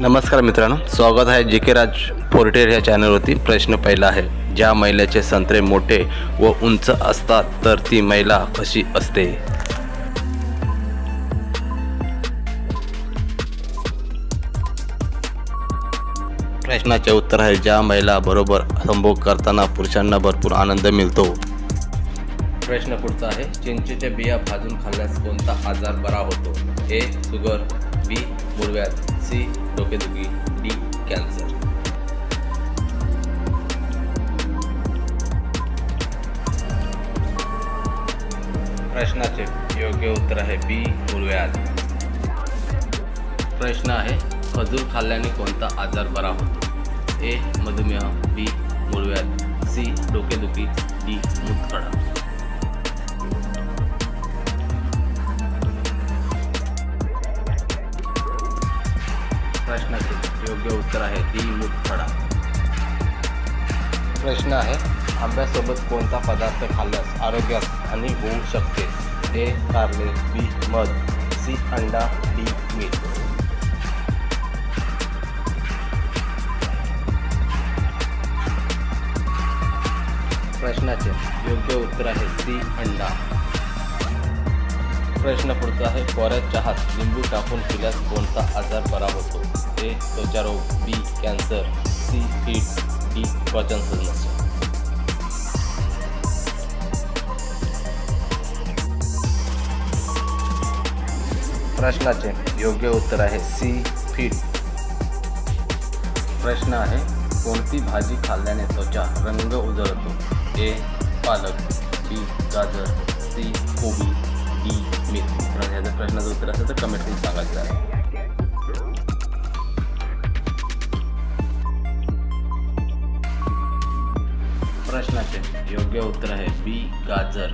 नमस्कार मित्रांनो स्वागत आहे जे के राज पोर्टेर ह्या चॅनलवरती. प्रश्न पहिला आहे ज्या महिलेचे संत्रे मोठे व उंच असतात तर ती महिला कशी असते? प्रश्नाचे उत्तर आहे ज्या महिला बरोबर संभोग करताना पुरुषांना भरपूर आनंद मिळतो. प्रश्न पुढचा आहे चिंचेच्या बिया भाजून खाल्ल्यास कोणता आजार बरा होतो? ए शुगर बी मुळव्याध सी, डोकेदुखी, डी, कॅन्सर. प्रश्नाचे योग्य उत्तर आहे बी मुळव्याध प्रश्न आहे, खजूर खाल्ल्याने कोणता आजार बरा होतो? ए, मधुमेह, बी मुळव्याध सी, डोकेदुखी, डी, मुतखडा. प्रश्नाचे योग्य उत्तर आहे दी मुतखडा प्रश्न आहे आंब्यासोबत कोणता पदार्थ खाल्ल्यास आरोग्यास हानी होऊ शकते? ए कारले बी मध सी अंडा डी मीठ. प्रश्नाचे योग्य उत्तर आहे सी अंडा. प्रश्न पुढचा आहे, कोऱ्या चहात लिंबू टाकून पिल्यास कोणता आजार बरा होतो? A त्वचारोग B cancer, C heat, D पचन समस्या प्रश्नाचे योग्य उत्तर आहे सी फीट. प्रश्न आहे, कोणती भाजी खाल्ल्याने त्वचा रंग उजळतो? ए, पालक, बी, गाजर, सी, कोबी. तर ह्याचं प्रश्नाचं उत्तर असेल तर कमेंट करून सांगायचं प्रश्नाचे योग्य उत्तर आहे बी गाजर